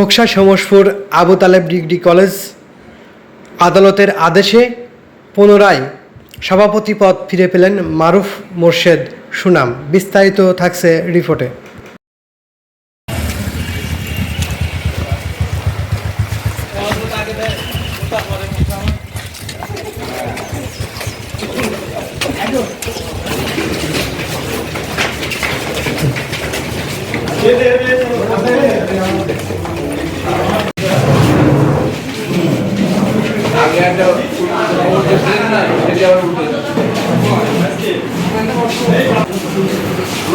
Khoksa, Samaspur, Abu Taleb degree college আদালতের আদেশে পুনরায় সভাপতি পদ ফিরে পেলেন মারুফ মোর্শেদ। সুনাম, বিস্তারিত থাকছে রিপোর্টে। আগে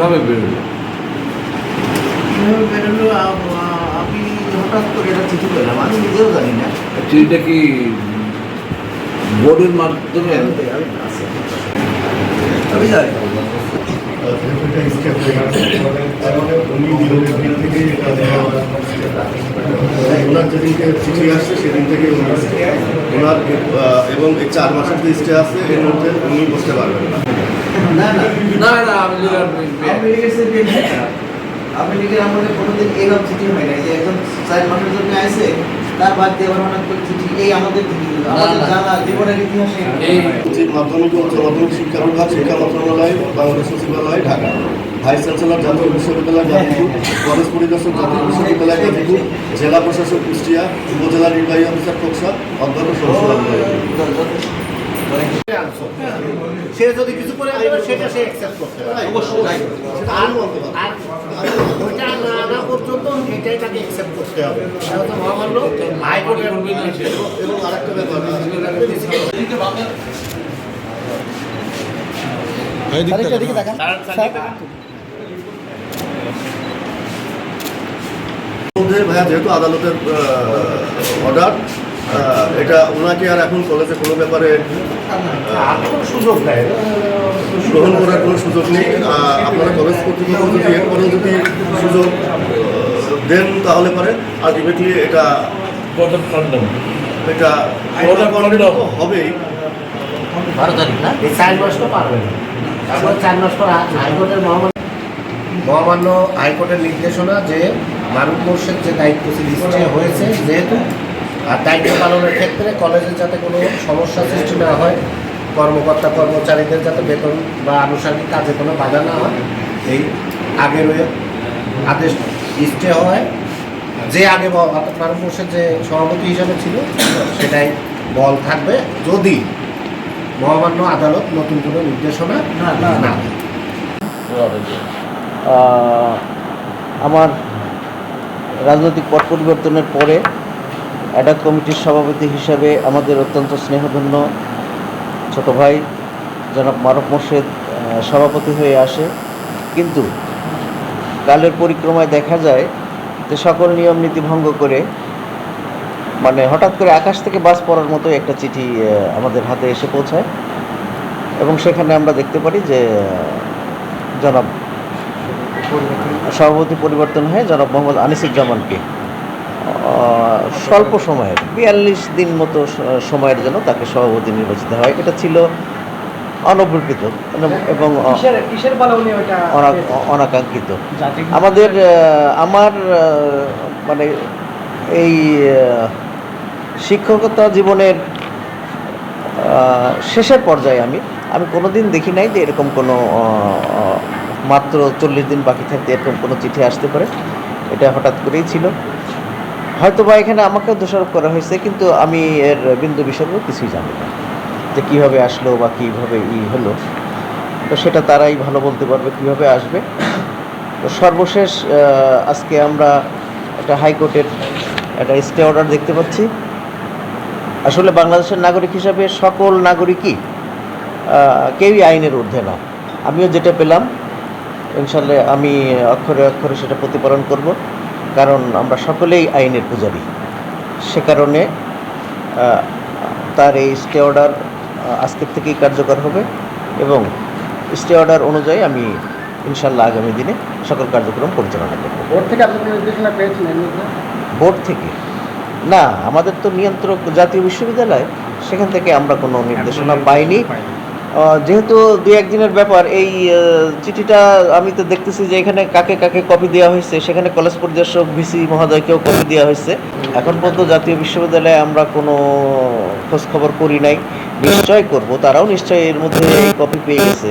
কীভাবে বেরোলো? কীভাবে বেরোলো? আমি হঠাৎ করে এটা চিঠি পেলাম। আমি নিজেও জানি না। চিঠিটা কি বোর্ডের মাধ্যমে? আমি জানি উনি ওনার যেদিনকে চিঠি আসছে সেদিন থেকে ওনার ওনার এবং এই চার মাসের যে স্টে আছে এর মধ্যে উনি বসতে পারবেন না। না না লীগের আমাদের কোনোদিন এরকম চিঠি হয় না যে একজন চার মাসের জন্য আসে তার বাদ দিয়ে আবার হঠাৎ করে চিঠি এই আমাদের চিঠি আমাদের না। জানা জীবনের ইতিহাসে মাধ্যমিক উচ্চ মাধ্যমিক শিক্ষা বিভাগ শিক্ষা মন্ত্রণালয় বাংলাদেশ সচিবালয় ঢাকা। ভাইস চ্যান্সেলর জাতীয় বিশ্ববিদ্যালয় গাজীপুর কলেজ পরিদর্শক জাতীয় বিশ্ববিদ্যালয় গাজীপুর জেলা প্রশাসক কুষ্টিয়া উপজেলা নির্বাহী অফিসার খোকসা অধ্যক্ষ সে যদি কিছু করে সেটা সে অ্যাকসেপ্ট করতে পারে। আর আর ওইটা না আনা পর্যন্ত এটাই তাকে অ্যাকসেপ্ট করতে হবে। সেটা হচ্ছে মহামান্য হাইকোর্টের এবং আরেকটা ব্যাপার মধ্যে ভাইয়া যেহেতু আদালতের অর্ডার এটা ওনাকে আর এখন কলেজে কোনো ব্যাপারে সুযোগ দেয় গ্রহণ করার কোনো সুযোগ নেই। আপনারা কলেজ কর্তৃপক্ষ যদি এরপরেও যদি সুযোগ দেন তাহলে পারে আলটিমেটলি এটা এটা হবেই। বারো তারিখ না? এই চার মাস তো পারবে না। তারপর চার মাস পর হাইকোর্টের মহামান্য মহামান্য হাইকোর্টের নির্দেশনা যে মারুফ মোর্শেদ যে দায়িত্ব হয়েছে যেহেতু আর দায়িত্ব পালনের ক্ষেত্রে কলেজের যাতে কোনো সমস্যা সৃষ্টি না হয় কর্মকর্তা কর্মচারীদের যাতে বেতন বা আনুষঙ্গিক কাজে কোনো বাধা না হয় এই আগের ওই আদেশ স্টে হয়। যে আগে অর্থাৎ যে সভাপতি হিসাবে ছিল সেটাই বল থাকবে যদি মহামান্য আদালত নতুন কোনো নির্দেশনা না, আমার রাজনৈতিক পট পরিবর্তনের পরে অ্যাডাক কমিটির সভাপতি হিসাবে আমাদের অত্যন্ত স্নেহধন্য ছোট ভাই, জনাব মারুফ মোর্শেদ সভাপতি হয়ে আসে। কিন্তু কালের পরিক্রমায় দেখা যায় যে সকল নিয়ম নীতি ভঙ্গ করে মানে হঠাৎ করে আকাশ থেকে বাস পড়ার মতো একটা চিঠি আমাদের হাতে এসে পৌঁছায়। এবং সেখানে আমরা দেখতে পারি যে, জনাব সভাপতি পরিবর্তন হয়ে জনাব মোহাম্মদ আনিসুজ্জামানকে স্বল্প সময়ের বিয়াল্লিশ দিন মতো সময়ের জন্য তাকে সভাপতি নির্বাচিত হয়। এটা ছিল অনবর্কিত এবং অনাকাঙ্ক্ষিত। আমাদের আমার মানে এই শিক্ষকতা জীবনের শেষের পর্যায়ে আমি আমি কোনোদিন দেখি নাই যে এরকম কোনো মাত্র চল্লিশ দিন বাকি থাকতে এরকম কোনো চিঠি আসতে পারে। এটা হঠাৎ করেই ছিল। হয়তো বা এখানে আমাকেও দোষারোপ করা হয়েছে, কিন্তু আমি এর বিন্দু বিষয়গুলো কিছুই জানি না যে কীভাবে আসলো বা কীভাবে ই হলো। তো সেটা তারাই ভালো বলতে পারবে কীভাবে আসবে। তো সর্বশেষ আজকে আমরা একটা হাইকোর্টের একটা স্টে অর্ডার দেখতে পাচ্ছি। আসলে বাংলাদেশের নাগরিক হিসাবে সকল নাগরিকই কেউই আইনের ঊর্ধ্বে না। আমিও যেটা পেলাম, ইনশাল্লাহ আমি অক্ষরে অক্ষরে সেটা প্রতিপালন করব। কারণ আমরা সকলেই আইনের পূজারী। সে কারণে তার এই স্টে অর্ডার আজকের থেকেই কার্যকর হবে এবং স্টে অর্ডার অনুযায়ী আমি ইনশাল্লাহ আগামী দিনে সকল কার্যক্রম পরিচালনা করব। বোর্ড থেকে আপনি নির্দেশনা পেয়েছেন বোর্ড থেকে? না আমাদের তো নিয়ন্ত্রক জাতীয় বিশ্ববিদ্যালয় সেখান থেকে আমরা কোনো নির্দেশনা পাইনি। যেহেতু দু একদিনের ব্যাপার, এই চিঠিটা আমি তো দেখতেছি যে এখানে কাকে কাকে কপি দেওয়া হয়েছে। সেখানে কলেজ পরিদর্শক ভিসি মহোদয়কেও কপি দেওয়া হয়েছে। এখন পর্যন্ত জাতীয় বিশ্ববিদ্যালয়ে আমরা কোনো খোঁজ খবর করি নাই। নিশ্চয় করব, তারাও নিশ্চয়ই এর মধ্যে কপি পেয়ে গেছে।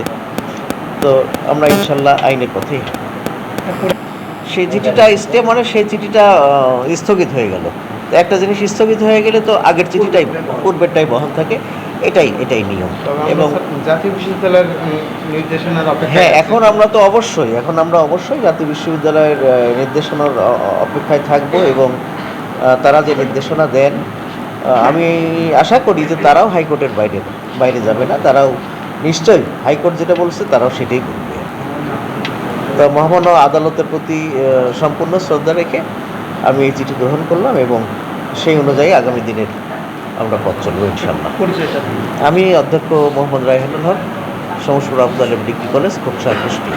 তো আমরা ইনশাল্লাহ আইনের পথেই সেই চিঠিটা স্টে মানে সেই চিঠিটা স্থগিত হয়ে গেল। একটা জিনিস স্থগিত হয়ে গেলে তো আগের চিঠিটাই, পূর্বেরটাই বহাল থাকে। এটাই এটাই নিয়ম। এবং জাতীয় বিশ্ববিদ্যালয়ের নির্দেশনার হ্যাঁ এখন আমরা তো অবশ্যই এখন আমরা অবশ্যই জাতীয় বিশ্ববিদ্যালয়ের নির্দেশনার অপেক্ষায় থাকব এবং তারা যে নির্দেশনা দেন আমি আশা করি যে তারাও হাইকোর্টের বাইরে বাইরে যাবে না তারাও নিশ্চয়ই হাইকোর্ট যেটা বলছে তারাও সেটাই করবে। তো মহামান্য আদালতের প্রতি সম্পূর্ণ শ্রদ্ধা রেখে আমি এই চিঠি গ্রহণ করলাম এবং সেই অনুযায়ী আগামী দিনের আমরা পথ চলবো ইনশাল্লাহ আমি অধ্যক্ষ মোহাম্মদ রায়হানুল হক সমসপুর আব্দুল আলিম ডিগ্রি কলেজ খোকসা কুষ্টি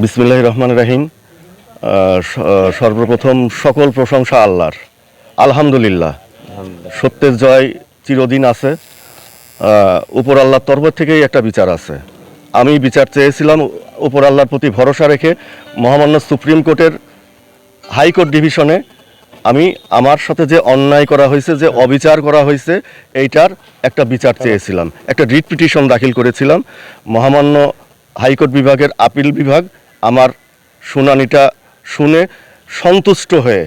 বিসমিল্লাহ রহমান রাহিম। স- সর্বপ্রথম সকল প্রশংসা আল্লাহর। আলহামদুলিল্লাহ। সত্যের জয় চিরদিন আছে। উপর আল্লাহর তরফ থেকেই একটা বিচার আছে। আমি বিচার চেয়েছিলাম উপর আল্লাহর প্রতি ভরসা রেখে মহামান্য সুপ্রিম কোর্টের হাইকোর্ট ডিভিশনে আমি আমার সাথে যে অন্যায় করা হয়েছে, যে অবিচার করা হয়েছে, এইটার একটা বিচার চেয়েছিলাম। একটা রিট পিটিশন দাখিল করেছিলাম। মহামান্য হাইকোর্ট বিভাগের আপিল বিভাগ আমার শুনানিটা শুনে সন্তুষ্ট হয়ে,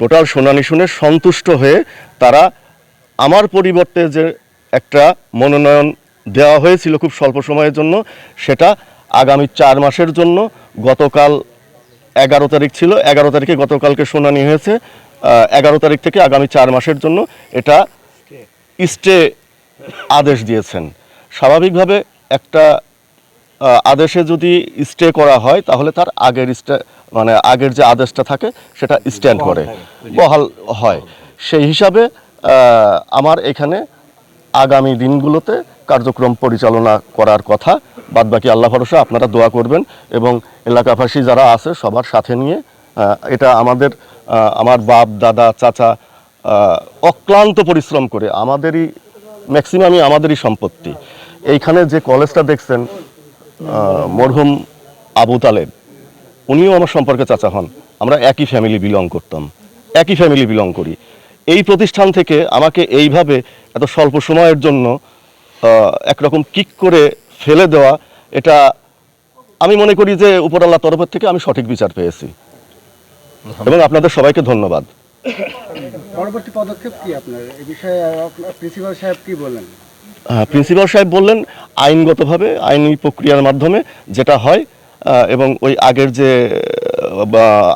টোটাল শুনানি শুনে সন্তুষ্ট হয়ে তারা আমার পরিবর্তে যে একটা মনোনয়ন দেওয়া হয়েছিল খুব স্বল্প সময়ের জন্য, সেটা আগামী চার মাসের জন্য গতকাল এগারো তারিখ ছিল। এগারো তারিখে গতকালকে শুনানি হয়েছে। এগারো তারিখ থেকে আগামী চার মাসের জন্য এটা স্টে আদেশ দিয়েছেন। স্বাভাবিকভাবে একটা আদেশে যদি স্টে করা হয়, তাহলে তার আগের স্টে মানে আগের যে আদেশটা থাকে, সেটা স্ট্যান্ড করে। বহাল হয়। সেই হিসাবে আমার এখানে আগামী দিনগুলোতে কার্যক্রম পরিচালনা করার কথা। বাদবাকি আল্লাহ ভরসা, আপনারা দোয়া করবেন এবং এলাকাবাসী যারা আছে সবার সাথে নিয়ে এটা আমাদের আমার বাপ, দাদা, চাচা অক্লান্ত পরিশ্রম করে আমাদেরই ম্যাক্সিমামই আমাদেরই সম্পত্তি। এইখানে যে কলেজটা দেখছেন মরহুম আবু তালেব, উনিও আমার সম্পর্কে চাচা হন। আমরা একই ফ্যামিলি বিলং করতাম, একই ফ্যামিলি বিলং করি। এই প্রতিষ্ঠান থেকে আমাকে এইভাবে এত স্বল্প সময়ের জন্য একরকম কিক করে ফেলে দেওয়া এটা আমি মনে করি যে উপরাল্লাহ তরফের থেকে আমি সঠিক বিচার পেয়েছি। এবং আপনাদের সবাইকে ধন্যবাদ। পরবর্তী পদক্ষেপ কি আপনার? এই বিষয়ে প্রিন্সিপাল সাহেব কি বললেন? প্রিন্সিপাল সাহেব বললেন আইনগতভাবে আইনি প্রক্রিয়ার মাধ্যমে যেটা হয় এবং ওই আগের যে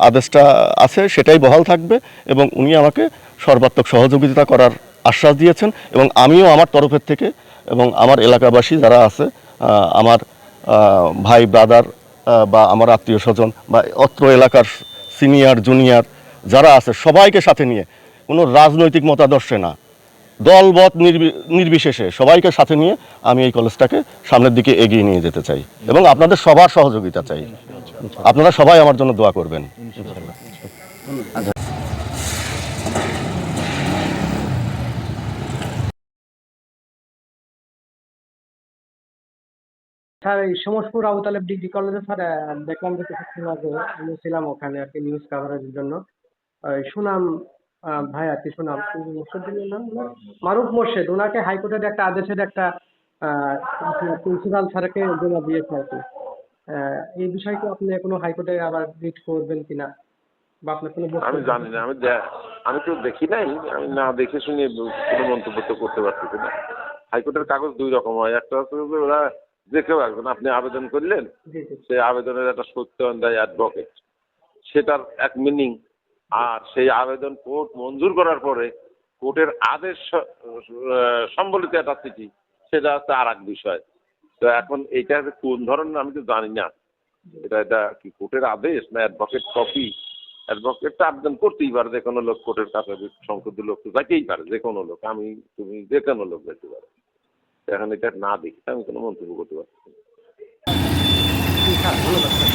আদেশটা আছে সেটাই বহাল থাকবে এবং উনি আমাকে সর্বাত্মক সহযোগিতা করার আশ্বাস দিয়েছেন এবং আমিও আমার তরফের থেকে এবং আমার এলাকাবাসী যারা আছে আমার ভাই ব্রাদার বা আমার আত্মীয় স্বজন বা অত্র এলাকার সিনিয়র জুনিয়র যারা আছে সবাইকে সাথে নিয়ে কোনো রাজনৈতিক মতাদর্শে না দলবত নির্বি- নির্বিশেষে সবাইকে সাথে নিয়ে আমি এই কলেজটাকে সামনের দিকে এগিয়ে নিয়ে যেতে চাই এবং আপনাদের সবার সহযোগিতা চাই। আপনারা সবাই আমার জন্য দোয়া করবেন। স্যার, এই সমসপুর আবু তালেব ডিগ্রি কলেজে স্যার দেখলাম যে আগে আমি ছিলাম ওখানে আর কি নিউজ কাভারেজের জন্য। সুনাম ভাই আর কি সুনাম নাম মারুফ মোর্শেদ ওনাকে হাইকোর্টের একটা আদেশের একটা প্রিন্সিপাল স্যারকে জমা দিয়েছে আর কি। এই আপনি কোনো হাইকোর্টে আবার রিট করবেন কিনা? বা আপনার কোনো আমি জানি না, আমি আমি তো দেখি নাই, আমি না দেখে শুনে কোনো মন্তব্য করতে পারতেছি না। হাইকোর্টের কাগজ দুই রকম হয়, একটা হচ্ছে যে ওরা যে কেউ একজন আপনি আবেদন করলেন সেই আবেদনের একটা সত্যায়ন দেয় অ্যাডভোকেট সেটার এক মিনিং আর সেই আবেদন কোর্ট মঞ্জুর করার পরে কোর্টের আদেশ সম্বলিত একটা চিঠি সেটা হচ্ছে আর এক বিষয়। তো এখন এইটা যে কোন ধরনের আমি তো জানি না। এটা এটা কি কোর্টের আদেশ না অ্যাডভোকেট কপি অ্যাডভোকেটটা আবেদন করতেই পারে যে কোনো লোক কোর্টের কাছে সংসদ লোক তো যাইতেই পারে যে কোনো লোক। আমি তুমি যে কোনো লোক যেতে পারে। এখন এটা না দেখি আমি কোনো মন্তব্য করতে পারছি না। হুম